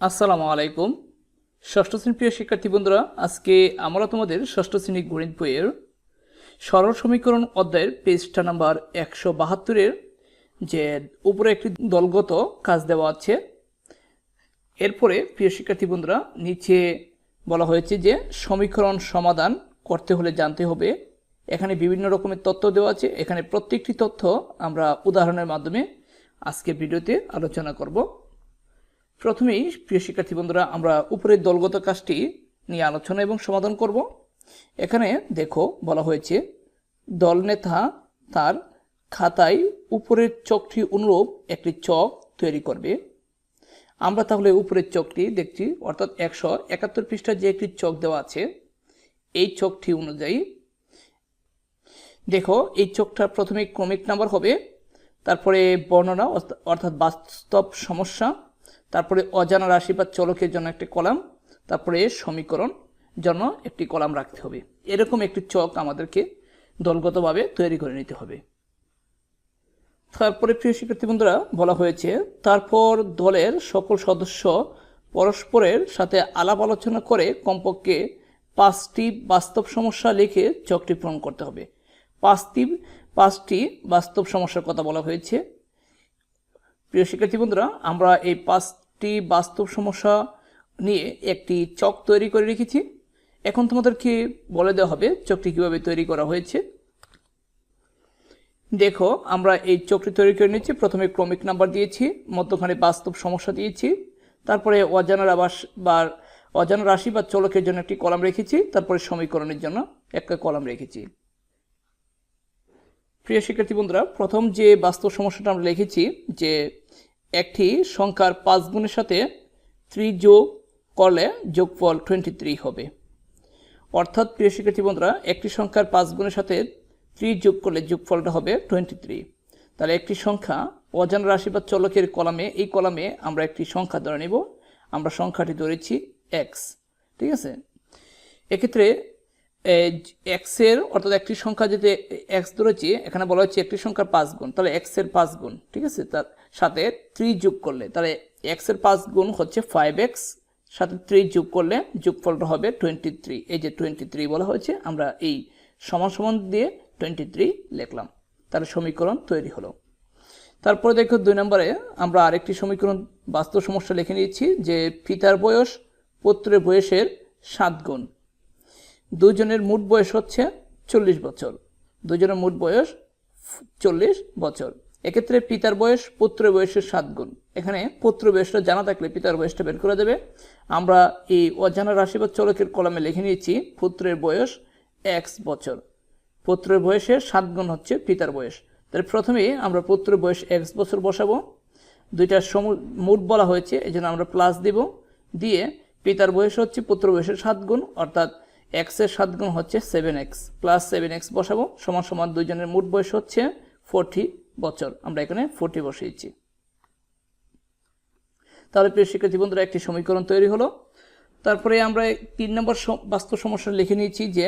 আসসালামু আলাইকুম। ষষ্ঠ শ্রেণির প্রিয় শিক্ষার্থী বন্ধুরা, আজকে আমরা তোমাদের ষষ্ঠ শ্রেণি গণিত বইয়ের সরল সমীকরণ অধ্যায়ের পেজটা নাম্বার একশো বাহাত্তরের যে উপরে একটি দলগত কাজ দেওয়া আছে, এরপরে প্রিয় শিক্ষার্থী বন্ধুরা, নিচে বলা হয়েছে যে সমীকরণ সমাধান করতে হলে জানতে হবে। এখানে বিভিন্ন রকমের তথ্য দেওয়া আছে। এখানে প্রত্যেকটি তথ্য আমরা উদাহরণের মাধ্যমে আজকে ভিডিওতে আলোচনা করব। প্রথমেই, প্রিয় শিক্ষার্থী বন্ধুরা, আমরা উপরের দলগত কাজটি নিয়ে আলোচনা এবং সমাধান করব। এখানে দেখো, বলা হয়েছে দলনেতা তার খাতায় উপরের চকটি অনুরূপ একটি চক তৈরি করবে। আমরা তাহলে উপরের চকটি দেখছি, অর্থাৎ একশো একাত্তর পৃষ্ঠার যে একটি চক দেওয়া আছে, এই চকটি অনুযায়ী দেখো, এই চকটা প্রথমে ক্রমিক নাম্বার হবে, তারপরে বর্ণনা অর্থ- অর্থাৎ বাস্তব সমস্যা তারপরে অজানা রাশি বা চলকের জন্য একটি কলাম, তারপরে সমীকরণ জন্য একটি কলাম রাখতে হবে। এরকম একটি চক আমাদেরকে দলগতভাবে তৈরি করে নিতে হবে। তারপরে প্রিয় শিক্ষার্থী বন্ধুরা, বলা হয়েছে, তারপর দলের সকল সদস্য পরস্পরের সাথে আলাপ আলোচনা করে কমপক্ষে পাঁচটি বাস্তব সমস্যা লিখে চকটি পূরণ করতে হবে। পাঁচটি পাঁচটি বাস্তব সমস্যার কথা বলা হয়েছে। প্রিয় শিক্ষার্থী বন্ধুরা, আমরা এই পাঁচটি বাস্তব সমস্যা নিয়ে একটি চক তৈরি করে রেখেছি। এখন তোমাদেরকে বলে দেওয়া হবে চকটি কীভাবে তৈরি করা হয়েছে। দেখো, আমরা এই চকটি তৈরি করে নিয়েছি, প্রথমে ক্রমিক নাম্বার দিয়েছি, মধ্যখানে বাস্তব সমস্যা দিয়েছি, তারপরে অজানার আবাস বা অজানা রাশি বা চলকের জন্য একটি কলাম রেখেছি, তারপরে সমীকরণের জন্য একটা কলাম রেখেছি। প্রিয় শিক্ষার্থী বন্ধুরা, প্রথম যে বাস্তব সমস্যাটা আমরা লিখেছি যে একটি সংখ্যার পাঁচ গুণের সাথে থ্রি যোগ করলে যোগফল টোয়েন্টি থ্রি হবে। অর্থাৎ প্রিয় শিক্ষার্থী বন্ধুরা, একটি সংখ্যার পাঁচ গুণের সাথে থ্রি যোগ করলে যোগফলটা হবে টোয়েন্টি থ্রি তাহলে একটি সংখ্যা অজানা রাশি বা চলকের কলামে, এই কলামে আমরা একটি সংখ্যা ধরে নেব। আমরা সংখ্যাটি ধরেছি এক্স ঠিক আছে? এক্ষেত্রে এক্সের অর্থাৎ একটি সংখ্যা যেতে এক্স ধরেছি, এখানে বলা হচ্ছে একটি সংখ্যার পাঁচ গুণ। তাহলে এক্সের পাঁচ গুণ, ঠিক আছে? তার সাথে থ্রি যোগ করলে, তাহলে এক্সের পাঁচ গুণ হচ্ছে ফাইভ এক্স সাথে থ্রি যোগ করলে যোগফলটা হবে টোয়েন্টি থ্রি এই যে টোয়েন্টি থ্রি বলা হয়েছে, আমরা এই সমান সমান দিয়ে টোয়েন্টি থ্রি লিখলাম। তাহলে সমীকরণ তৈরি হলো। তারপরে দেখো দুই নম্বরে আমরা আরেকটি সমীকরণ বাস্তব সমস্যা লিখে নিয়েছি, যে পিতার বয়স পুত্রের বয়সের সাত গুণ। দুজনের মোট বয়স হচ্ছে চল্লিশ বছর। দুজনের মোট বয়স চল্লিশ বছর। এক্ষেত্রে পিতার বয়স পুত্রের বয়সের সাত গুণ। এখানে পুত্র বয়সটা জানা থাকলে পিতার বয়সটা বের করে দেবে। আমরা এই অজানা রাশি বা চলকের কলমে লিখে নিয়েছি, পুত্রের বয়স এক্স বছর। পুত্রের বয়সের সাত গুণ হচ্ছে পিতার বয়স। তাহলে প্রথমেই আমরা পুত্রের বয়স এক্স বছর বসাবো। দুইটা সমু মোট বলা হয়েছে এই আমরা প্লাস দিব। দিয়ে পিতার বয়স হচ্ছে পুত্র বয়সের সাত গুণ, অর্থাৎ এক্সের সাত গুণ হচ্ছে seven x plus seven x বসাবো, সমান সমান দুইজনের মোট বয়স হচ্ছে ফোরটি বছর। আমরা এখানে ফোরটি বসিয়েছি। তাহলে প্রিয় শিক্ষার্থী বন্ধুরা, একটি সমীকরণ তৈরি হলো। তারপরে আমরা তিন নম্বর বাস্তব সমস্যা লিখে নিয়েছি যে,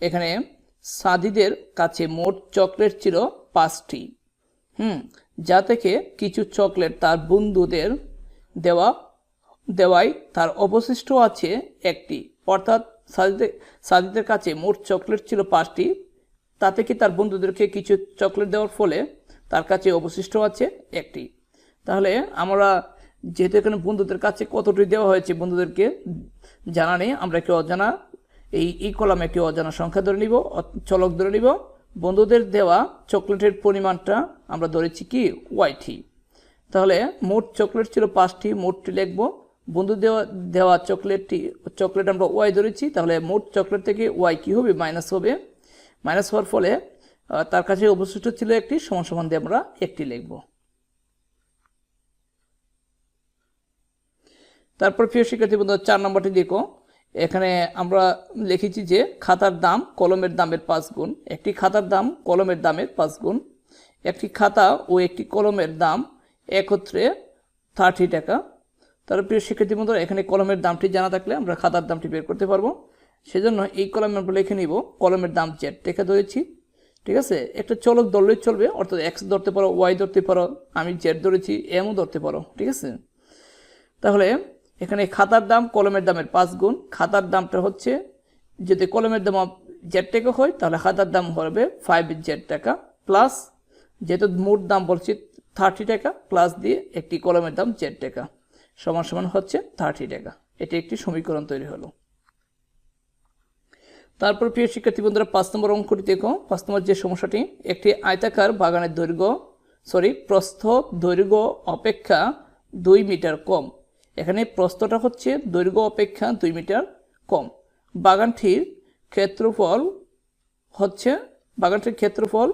এখানে সাদিদের কাছে মোট চকলেট ছিল পাঁচটি। হুম, যা থেকে কিছু চকলেট তার বন্ধুদের দেওয়া দেওয়ায় তার অবশিষ্ট আছে একটি। অর্থাৎ সাদিদের সাদিদের কাছে মোট চকলেট ছিল পাঁচটি। তা থেকে তার বন্ধুদেরকে কিছু চকলেট দেওয়ার ফলে তার কাছে অবশিষ্ট আছে একটি? তাহলে আমরা যেহেতু এখানে বন্ধুদের কাছে কতটি দেওয়া হয়েছে বন্ধুদেরকে জানা নেই, আমরা একটি অজানা, এই এই কলামে একটি অজানা সংখ্যা ধরে নিব চলক ধরে নিব। বন্ধুদের দেওয়া চকলেটের পরিমাণটা আমরা ধরেছি কি, ওয়াইটি। তাহলে মোট চকলেট ছিল পাঁচটি, মোটটি লিখব। বন্ধু দেওয়া দেওয়া চকলেটটি, চকলেট আমরা ওয়াই ধরেছি, তাহলে মোট চকলেট থেকে ওয়াই কী হবে? মাইনাস হবে। মাইনাস হওয়ার ফলে তার কাছে অবশিষ্ট ছিল একটি, সমান সমান দিয়ে আমরা একটি লিখব। তারপর প্রিয় শিক্ষার্থী বন্ধু, চার নম্বরটি দেখো। এখানে আমরা লিখেছি যে, খাতার দাম কলমের দামের পাঁচ গুণ। একটি খাতার দাম কলমের দামের পাঁচ গুণ। একটি খাতা ও একটি কলমের দাম একত্রে থার্টি টাকা। তার প্রিয় শিক্ষার্থী বন্ধুরা, এখানে কলমের দামটি জানা থাকলে আমরা খাতার দামটি বের করতে পারব। সেজন্য এই কলমে আমরা লিখে নিব, কলমের দাম জেড টাকা ধরেছি, ঠিক আছে? একটা চলক ধরলেই চলবে, অর্থাৎ এক্স ধরতে পারো ওয়াই ধরতে পারো, আমি জেড ধরেছি এমও ধরতে পারো, ঠিক আছে? তাহলে এখানে খাতার দাম কলমের দামের পাঁচ গুণ, খাতার দামটা হচ্ছে, যদি কলমের দাম জেড টাকা হয়, তাহলে খাতার দাম হবে ফাইভ জেড টাকা প্লাস যেহেতু মোট দাম বলছি থার্টি টাকা প্লাস দিয়ে একটি কলমের দাম জেড টাকা। সমান সমান হচ্ছে থার্টি টাকা। এটি একটি সমীকরণ তৈরি হলো। তারপর প্রিয় শিক্ষার্থী বন্ধুরা, পাঁচ নম্বর অঙ্কটি দেখো। পাঁচ নম্বর যে সমস্যাটি, একটি আয়তাকার বাগানের দৈর্ঘ্য সরি প্রস্থ দৈর্ঘ্য অপেক্ষা দুই মিটার কম। এখানে প্রস্থটা হচ্ছে দৈর্ঘ্য অপেক্ষা দুই মিটার কম। বাগানটির ক্ষেত্রফল হচ্ছে, বাগানটির ক্ষেত্রফল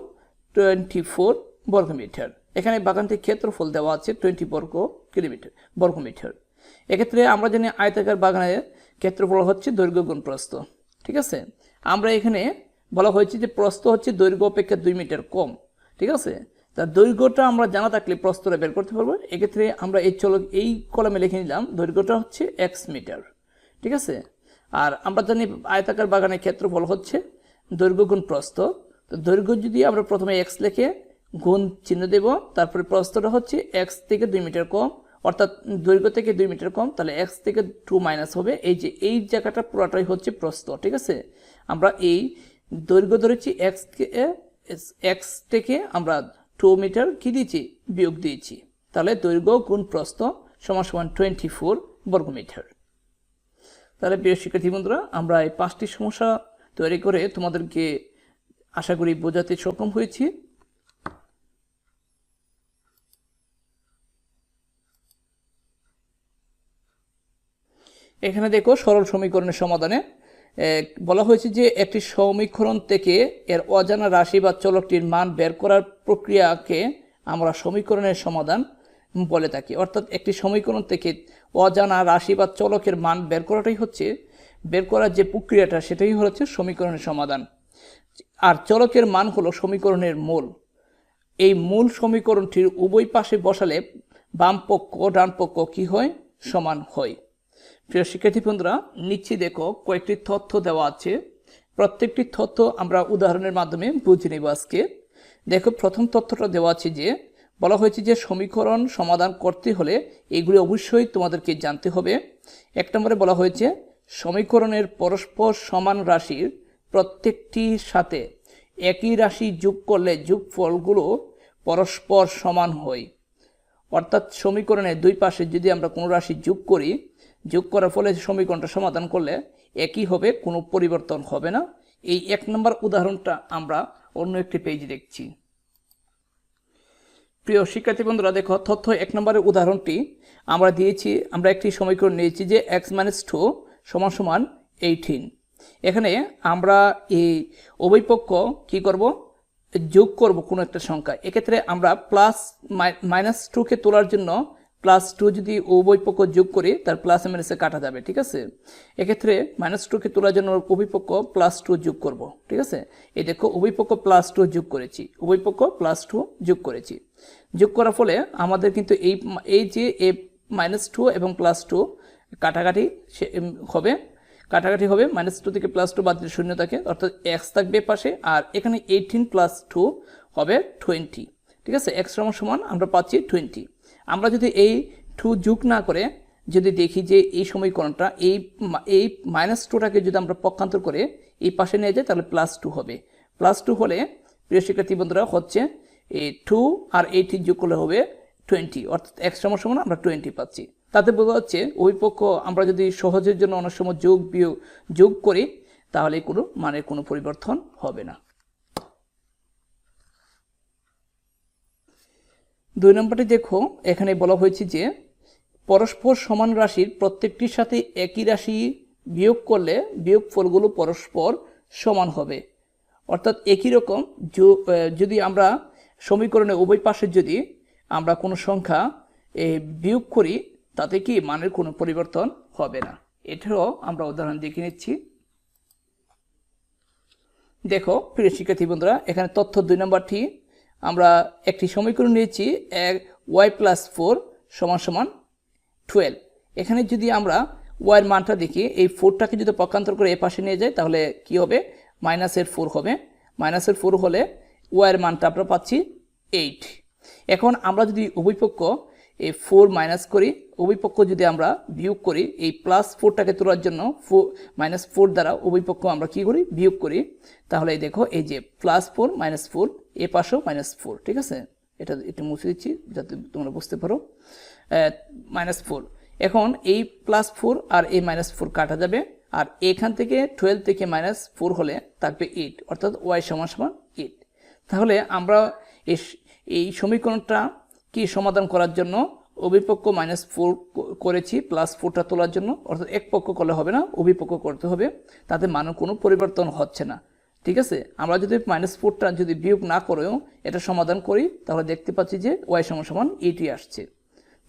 টোয়েন্টি ফোর বর্গমিটার। এখানে বাগানটির ক্ষেত্রফল দেওয়া আছে টোয়েন্টি বর্গ। কিলোমিটার, বর্গমিটার। এক্ষেত্রে আমরা জানি আয়তাকার বাগানের ক্ষেত্রফল হচ্ছে দৈর্ঘ্য গুণ প্রস্থ, ঠিক আছে? আমরা এখানে বলা হয়েছে যে প্রস্থ হচ্ছে দৈর্ঘ্য অপেক্ষা দুই মিটার কম, ঠিক আছে? তা দৈর্ঘ্যটা আমরা জানা থাকলে প্রস্থটা বের করতে পারব। এক্ষেত্রে আমরা এই চলক, এই কলমে লিখে নিলাম, দৈর্ঘ্যটা হচ্ছে এক্স মিটার, ঠিক আছে? আর আমরা জানি আয়তাকার বাগানের ক্ষেত্রফল হচ্ছে দৈর্ঘ্য গুণ প্রস্থ। তো দৈর্ঘ্য যদি আমরা প্রথমে এক্স লেখে গুণ চিহ্ন দেব, তারপরে প্রস্থটা হচ্ছে এক্স থেকে দুই মিটার কম অর্থাৎ দৈর্ঘ্য থেকে দুই মিটার কম, তাহলে এক্স থেকে টু মাইনাস হবে। এই যে, এই জায়গাটা পুরোটাই হচ্ছে প্রস্থ, ঠিক আছে? আমরা এই দৈর্ঘ্য ধরেছি এক্স এক্স থেকে আমরা টু মিটার কি দিয়েছি? বিয়োগ দিয়েছি। তাহলে দৈর্ঘ্য গুণ প্রস্থ সমান সমান টোয়েন্টি ফোর বর্গমিটার তাহলে প্রিয় শিক্ষার্থী বন্ধুরা, আমরা এই পাঁচটি সমস্যা তৈরি করে তোমাদেরকে আশা করি বোঝাতে সক্ষম হয়েছি। এখানে দেখো সরল সমীকরণের সমাধানে বলা হয়েছে যে একটি সমীকরণ থেকে এর অজানা রাশি বা চলকটির মান বের করার প্রক্রিয়াকে আমরা সমীকরণের সমাধান বলে থাকি। অর্থাৎ একটি সমীকরণ থেকে অজানা রাশি বা চলকের মান বের করাটাই হচ্ছে, বের করার যে প্রক্রিয়াটা সেটাই হচ্ছে সমীকরণের সমাধান। আর চলকের মান হলো সমীকরণের মূল। এই মূল সমীকরণটির উভয় পাশে বসালে বাম পক্ষ ডান পক্ষ কি হয়? সমান হয়। প্রিয় শিক্ষার্থী বন্ধুরা, নিচ্ছি দেখো কয়েকটি তথ্য দেওয়া আছে। প্রত্যেকটি তথ্য আমরা উদাহরণের মাধ্যমে বুঝে নেব আজকে। দেখো, প্রথম তথ্যটা দেওয়া আছে যে, বলা হয়েছে যে সমীকরণ সমাধান করতে হলে এগুলি অবশ্যই তোমাদেরকে জানতে হবে। এক নম্বরে বলা হয়েছে, সমীকরণের পরস্পর সমান রাশির প্রত্যেকটির সাথে একই রাশি যোগ করলে যোগফলগুলো পরস্পর সমান হয়। অর্থাৎ সমীকরণের দুই পাশে যদি আমরা কোনো রাশি যোগ করি যোগ করার ফলে সমীকরণটা সমাধান করলে একই হবে, কোনো পরিবর্তন হবে না। এই এক নম্বর উদাহরণটা আমরা অন্য একটি পেজ দেখছি। প্রিয় শিক্ষার্থী বন্ধুরা, দেখো, তথ্য এক নম্বরের উদাহরণটি আমরা দিয়েছি, আমরা একটি সমীকরণ নিয়েছি যে এক্স মাইনাস টু সমান সমান এইটিন এখানে আমরা এই উভয় পক্ষ কী করব? যোগ করব কোনো একটা সংখ্যা। এক্ষেত্রে আমরা প্লাস মাইনাস টুকে তোলার জন্য প্লাস টু যদি উভয় পক্ষ যোগ করি, তার প্লাস মাইনাসে কাটা যাবে, ঠিক আছে? এক্ষেত্রে মাইনাস টুকে তোলার জন্য উভয় পক্ষ প্লাস টু যোগ করব, ঠিক আছে? এই দেখো, উভয়পক্ষ প্লাস টু যোগ করেছি উভয় পক্ষ প্লাস টু যোগ করেছি। যোগ করার ফলে আমাদের কিন্তু এই এই যে এ মাইনাস টু এবং প্লাস টু কাটাকাটি হবে। কাটাকাটি হবে মাইনাস টু থেকে প্লাস টু বাদ দিলে শূন্য থাকে, অর্থাৎ এক্স থাকবে পাশে, আর এখানে এইটিন প্লাস টু হবে টোয়েন্টি ঠিক আছে? এক্স সমান সমান আমরা পাচ্ছি টোয়েন্টি আমরা যদি এই টু যোগ না করে যদি দেখি যে এই সমীকরণটা এই এই মাইনাস টুটাকে যদি আমরা পক্ষান্তর করে এই পাশে নিয়ে যাই, তাহলে প্লাস টু হবে। প্লাস টু হলে, প্রিয় শিক্ষার্থী বন্ধুরা, হচ্ছে এই টু আর এইটি যোগ করলে হবে টোয়েন্টি অর্থাৎ এক্স সময় সমান আমরা টোয়েন্টি পাচ্ছি। তাতে বোঝা যাচ্ছে ওই পক্ষ আমরা যদি সহজের জন্য অনেক সময় যোগ বিয়োগ যোগ করি, তাহলে কোনো মানের কোনো পরিবর্তন হবে না। দুই নম্বরটি দেখো, এখানে বলা হয়েছে যে, পরস্পর সমান রাশির প্রত্যেকটির সাথে একই রাশি বিয়োগ করলে বিয়োগ ফলগুলো পরস্পর সমান হবে। অর্থাৎ একই রকম যদি আমরা সমীকরণে উভয় পাশে যদি আমরা কোনো সংখ্যা বিয়োগ করি, তাতে কি মানের কোনো পরিবর্তন হবে না। এটাও আমরা উদাহরণ দেখে নিচ্ছি। দেখো, প্রিয় শিক্ষার্থী বন্ধুরা, এখানে তথ্য দুই নম্বরটি আমরা একটি সমীকরণ নিয়েছি, এক ওয়াই প্লাস ফোর সমান সমান টুয়েলভ এখানে যদি আমরা ওয়াইয়ের মানটা দেখি, এই ফোরটাকে যদি পক্ষান্তর করে এ পাশে নিয়ে যাই, তাহলে কি হবে? মাইনাসের ফোর হবে। মাইনাসের ফোর হলে ওয়াইয়ের মানটা আমরা পাচ্ছি এইট এখন আমরা যদি উভয় পক্ষ এই ফোর মাইনাস করি। উভয় পক্ষ যদি আমরা বিয়োগ করি, এই প্লাস ফোরটাকে তোলার জন্য ফোর মাইনাস ফোর দ্বারা উভয় পক্ষ আমরা কী করি? বিয়োগ করি। তাহলে দেখো, এই যে প্লাস ফোর মাইনাস ফোর এ পাশেও মাইনাস ফোর ঠিক আছে? এটা একটু মুছে দিচ্ছি, যাতে তোমরা বুঝতে পারো। মাইনাস ফোর এখন এই প্লাস ফোর আর এই মাইনাস ফোর কাটা যাবে, আর এখান থেকে টুয়েলভ থেকে মাইনাস ফোর হলে থাকবে এইট অর্থাৎ ওয়াই সমান সমান এইট তাহলে আমরা এই সমীকরণটা কি সমাধান করার জন্য? অভিপক্ষ মাইনাস ফোর করেছি প্লাস ফোরটা তোলার জন্য। অর্থাৎ এক পক্ষ করলে হবে না, অভিপক্ষ করতে হবে। তাতে মানের কোনো পরিবর্তন হচ্ছে না। ঠিক আছে? আমরা যদি মাইনাস ফোরটা যদি বিয়োগ না করেও এটা সমাধান করি, তাহলে দেখতে পাচ্ছি যে ওয়াই সমান সমান আসছে।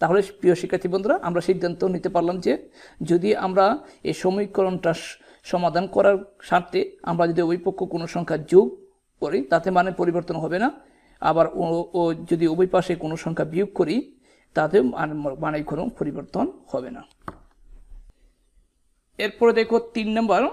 তাহলে প্রিয় শিক্ষার্থী বন্ধুরা, আমরা সিদ্ধান্ত নিতে পারলাম যে যদি আমরা এই সমীকরণটা সমাধান করার স্বার্থে আমরা যদি অভিপক্ষ কোনো সংখ্যা যোগ করি, তাতে মানে পরিবর্তন হবে না। আবার ও- যদি উভয় পাশে কোনো সংখ্যা বিয়োগ করি, তাতে মানে কোনো পরিবর্তন হবে না। এরপরে দেখো তিন নম্বর,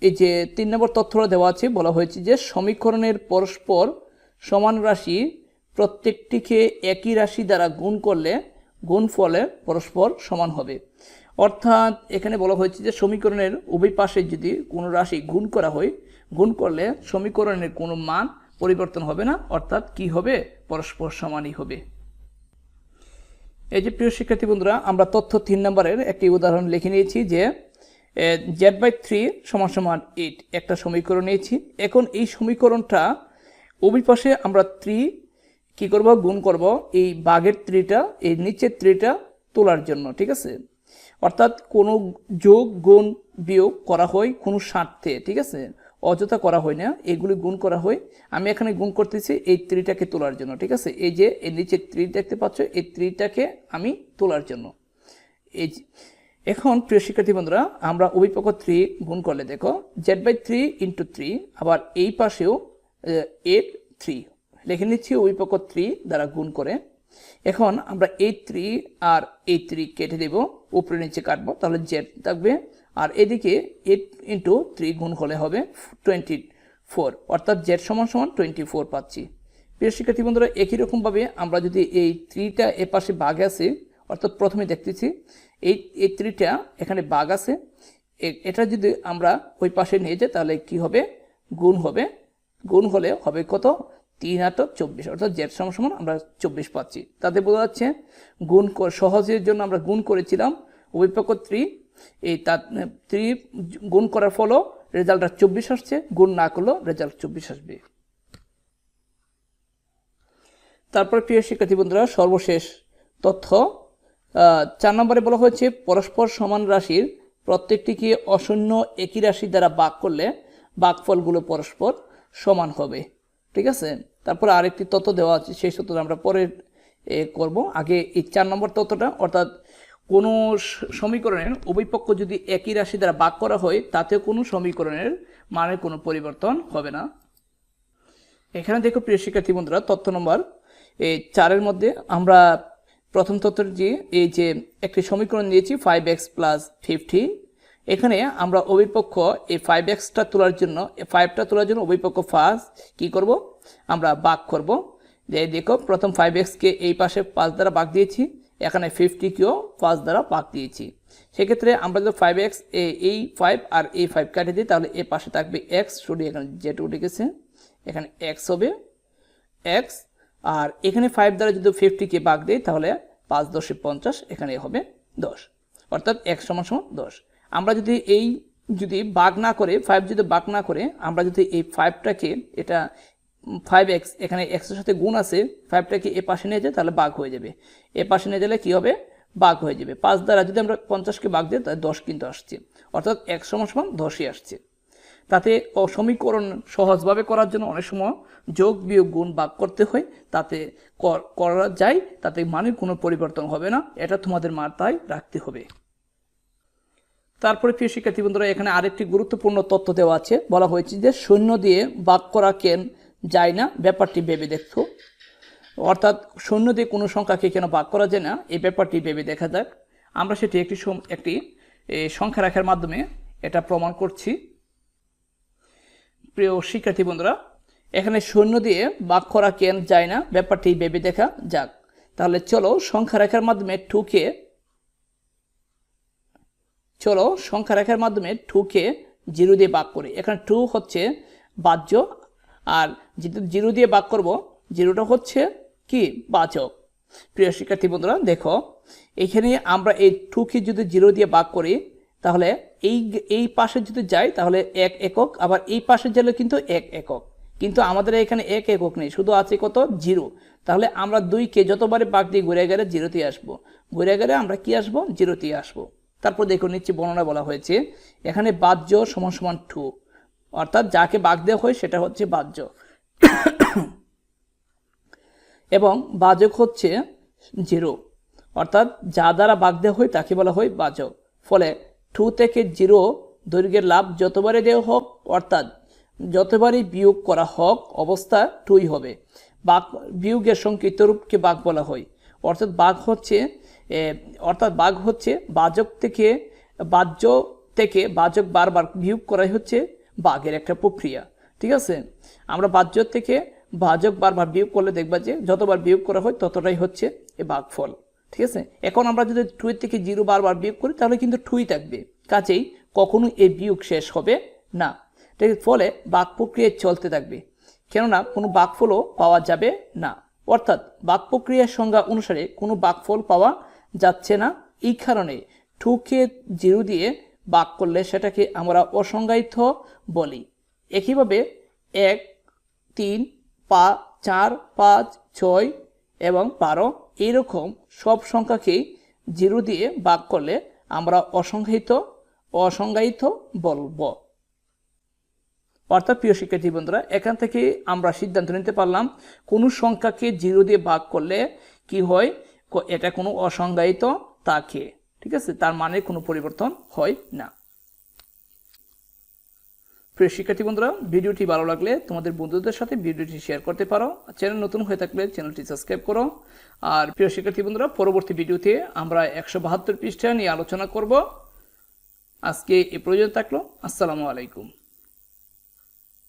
এই যে তিন নম্বর তথ্যটা দেওয়া আছে, বলা হয়েছে যে সমীকরণের পরস্পর সমান রাশি প্রত্যেকটিকে একই রাশি দ্বারা গুণ করলে গুণ ফলে পরস্পর সমান হবে। অর্থাৎ এখানে বলা হয়েছে যে সমীকরণের উভয় পাশে যদি কোনো রাশি গুণ করা হয়, গুণ করলে সমীকরণের কোনো মান পরিবর্তন হবে না, অর্থাৎ কি হবে? পরস্পর সমানই হবে। এই যে প্রিয় শিক্ষার্থী বন্ধুরা, আমরা তথ্য তিন নম্বরের একটি উদাহরণ লিখে নিয়েছি যে জেড বাই থ্রি সমান সমান এইট একটা সমীকরণ নিয়েছি। এখন এই সমীকরণটা অভিপাশে আমরা থ্রি কি করব? গুণ করব এই বাঘের ত্রিটা, এই নিচের ত্রিটা তোলার জন্য, ঠিক আছে? অর্থাৎ কোনো যোগ, গুণ, বিয়োগ করা হয় কোনো স্বার্থে, ঠিক আছে? অযথা করা হয় না, এগুলি গুণ করা হয়। আমি এখানে গুণ করতেছি এই ত্রিটাকে তোলার জন্য, ঠিক আছে? এই যে, এই নিচে ত্রি দেখতে পাচ্ছ, এই ত্রিটাকে আমি তোলার জন্য। এই এখন প্রিয় শিক্ষার্থী বন্ধুরা, আমরা অভিপক্ষ থ্রি গুণ করলে দেখো z by three into three আবার এই পাশেও এইট থ্রি লিখে নিচ্ছি অভিপক্ষ থ্রি দ্বারা গুণ করে। এখন আমরা এই থ্রি আর এই থ্রি কেটে দেব, উপরে নিচে কাটবো, তাহলে জেড থাকবে আর এদিকে এইট ইন্টু থ্রি গুণ হলে হবে টোয়েন্টি ফোর অর্থাৎ জেড সমান সমান টোয়েন্টি ফোর পাচ্ছি। প্রিয় শিক্ষার্থী বন্ধুরা, একই রকমভাবে আমরা যদি এই থ্রিটা এ পাশে বাঘ আছে, অর্থাৎ প্রথমে দেখতেছি, এই এই থ্রিটা এখানে বাঘ আছে এটা যদি আমরা ওই পাশে নিয়ে যাই, তাহলে কি হবে? গুণ হবে। গুণ হলে হবে কত? তিন আট চব্বিশ, অর্থাৎ জেড সমান সমান আমরা চব্বিশ পাচ্ছি। তাতে বোঝা যাচ্ছে, গুণ সহজের জন্য আমরা গুণ করেছিলাম, অভিপক্ষ থ্রি এই তার থ্রি গুণ করার ফলও রেজাল্টটা চব্বিশ আসছে, গুণ না করলেও রেজাল্ট চব্বিশ আসবে। তারপর প্রিয় শিক্ষার্থী বন্ধুরা, সর্বশেষ তথ্য চার নম্বরে বলা হয়েছে, পরস্পর সমান রাশির প্রত্যেকটিকে অশূন্য একই রাশি দ্বারা বাক করলে ভাগফলগুলো পরস্পর সমান হবে। ঠিক আছে? তারপর আরেকটি তথ্য দেওয়া আছে, সেই তথ্যটা আমরা পরে করব। আগে এই চার নম্বর তথ্যটা, অর্থাৎ কোনো সমীকরণের উভয়পক্ষ যদি একই রাশি দ্বারা ভাগ করা হয় তাতে কোনো সমীকরণের মানের কোনো পরিবর্তন হবে না। এখানে দেখো প্রিয় শিক্ষার্থী বন্ধুরা, তথ্য নম্বর এই চারের মধ্যে আমরা প্রথম তথ্যটি এই যে একটি সমীকরণ নিয়েছি ফাইভ এক্স প্লাস ফিফটি এখানে আমরা অভিপক্ষ এই ফাইভ এক্সটা তোলার জন্য, এই ফাইভটা তোলার জন্য অভিপক্ষ ফার্স্ট কী করব? আমরা বাক করব। যে দেখো, প্রথম ফাইভ এক্সকে এই পাশে পাঁচ দ্বারা বাক দিয়েছি। এখানে ফিফটি ফিফটিকেও পাঁচ দ্বারা বাক দিয়েছি। সেক্ষেত্রে আমরা যদি ফাইভ এক্স এ, এই ফাইভ আর এই ফাইভ কাটে দিই, তাহলে এ পাশে থাকবে এক্স শুধু এখানে জেট উঠে গেছে। এখানে এক্স হবে এক্স আর এখানে ফাইভ দ্বারা যদি ফিফটিকে বাগ দেয় তাহলে পাঁচ দশে পঞ্চাশ, এখানে হবে দশ। অর্থাৎ এক্স সমান সমান দশ। আমরা যদি এই, যদি বাঘ না করে ফাইভ যদি বাঘ না করে, আমরা যদি এই ফাইভটাকে এটা ফাইভ এক্স এখানে এক্সের সাথে গুণ আছে ফাইভটাকে এ পাশে নিয়ে যায় তাহলে বাঘ হয়ে যাবে। এ পাশে নিয়ে গেলে কী হবে? বাঘ হয়ে যাবে। পাঁচ দ্বারা যদি আমরা পঞ্চাশকে বাঘ দিই, তাহলে দশ কিন্তু আসছে। অর্থাৎ এক সমান সমান দশই আসছে। তাতে ও সমীকরণ সহজভাবে করার জন্য অনেক সময় যোগ বিয়োগ গুণ ভাগ করতে হয়। তাতে কর- যায়, তাতে মানের কোনো পরিবর্তন হবে না। এটা তোমাদের মাথায় রাখতে হবে। তারপরে প্রিয় শিক্ষার্থী বন্ধুরা, এখানে আরেকটি গুরুত্বপূর্ণ তথ্য দেওয়া আছে। বলা হয়েছে যে শূন্য দিয়ে ভাগ করা কেন যায় না, ব্যাপারটি ভেবে দেখতো অর্থাৎ শূন্য দিয়ে কোনো সংখ্যাকে কেন ভাগ করা যায় না, এই ব্যাপারটি ভেবে দেখা যাক। আমরা সেটি একটি একটি সংখ্যা রাখার মাধ্যমে এটা প্রমাণ করছি। প্রিয় শিক্ষার্থী বন্ধুরা, এখানে শূন্য দিয়ে ভাগ করা কেন যায় না, ব্যাপারটি ভেবে দেখা যাক। তাহলে চলো সংখ্যা রেখার মাধ্যমে ঠুকে, চলো সংখ্যা রেখার মাধ্যমে ঠুকে জিরো দিয়ে ভাগ করি। এখানে টু হচ্ছে বাহ্য আর যেহেতু জিরো দিয়ে ভাগ করব। জিরোটা হচ্ছে কি? বাচক। প্রিয় শিক্ষার্থী বন্ধুরা, দেখো, এখানে আমরা এই টুকে যদি জিরো দিয়ে ভাগ করি, তাহলে এই এই পাশে যদি যাই, তাহলে এক একক, আবার এই পাশে গেলে কিন্তু এক একক। কিন্তু আমাদের এখানে এক একক নেই, শুধু আছে কত? জিরো। তাহলে আমরা দুইকে যতবারে বাঘ দিয়ে ঘুরে গেলে জিরোতে আসব। ঘুরে গেলে আমরা কি আসব? জিরোতে আসব। তারপর দেখো নিচ্ছে বর্ণনা বলা হয়েছে, এখানে বাহ্য সমান সমান টু। অর্থাৎ যাকে বাঘ দেওয়া হয়, সেটা হচ্ছে বাহ্য। এবং বাজক হচ্ছে জিরো। অর্থাৎ যা দ্বারা বাঘ দেওয়া হয়, তাকে বলা হয় বাজক। ফলে টু থেকে জিরো দৈর্ঘ্যের লাভ যতবারে দেওয়া হোক, অর্থাৎ যতবারই বিয়োগ করা হোক, অবস্থা টুই হবে। বাঘ বিয়োগের সংকৃত রূপকে বাঘ বলা হয়। অর্থাৎ বাঘ হচ্ছে অর্থাৎ বাঘ হচ্ছে বাজক থেকে, বাহ্য থেকে বাজক বারবার বিয়োগ করাই হচ্ছে বাঘের একটা প্রক্রিয়া। ঠিক আছে? আমরা বাহ্য থেকে বাজক বারবার বিয়োগ করলে দেখবা যে যতবার বিয়োগ করা হয় ততটাই হচ্ছে এ বাঘফল। ঠিক আছে? এখন আমরা যদি টুয়ের থেকে জিরো বারবার বিয়োগ করি, তাহলে কিন্তু টুই থাকবে। কাজেই কখনো এই বিয়োগ শেষ হবে না। ঠিক ফলে বাঘ প্রক্রিয়ায় চলতে থাকবে। কেননা কোনো বাঘফলও পাওয়া যাবে না। অর্থাৎ বাঘ প্রক্রিয়ার সংজ্ঞা অনুসারে কোনো বাঘফল পাওয়া যাচ্ছে না। এই কারণে টুকে জিরো দিয়ে বাঘ করলে সেটাকে আমরা অসংজ্ঞায়িত বলি। একইভাবে এক, তিন, পা, চার, পাঁচ, ছয় এবং বারো এইরকম সব সংখ্যাকেই জিরো দিয়ে ভাগ করলে আমরা অসংজ্ঞায়িত অসংজ্ঞায়িত বলব। অর্থাৎ প্রিয় শিক্ষার্থী বন্ধুরা, এখান থেকে আমরা সিদ্ধান্ত নিতে পারলাম কোনো সংখ্যাকে জিরো দিয়ে ভাগ করলে কি হয়? এটা কোনো অসংজ্ঞায়িত থাকে ঠিক আছে? তার মানে কোনো পরিবর্তন হয় না। প্রিয় শিক্ষার্থী বন্ধুরা, ভিডিওটি ভালো লাগলে তোমাদের বন্ধুদের সাথে ভিডিওটি শেয়ার করতে পারো। চ্যানেল নতুন হয়ে থাকলে চ্যানেলটি সাবস্ক্রাইব করো। আর প্রিয় শিক্ষার্থী বন্ধুরা, পরবর্তী ভিডিওতে আমরা একশো বাহাত্তর পৃষ্ঠা নিয়ে আলোচনা করব। আজকে এ প্রয়োজন থাকল। আসসালামু আলাইকুম।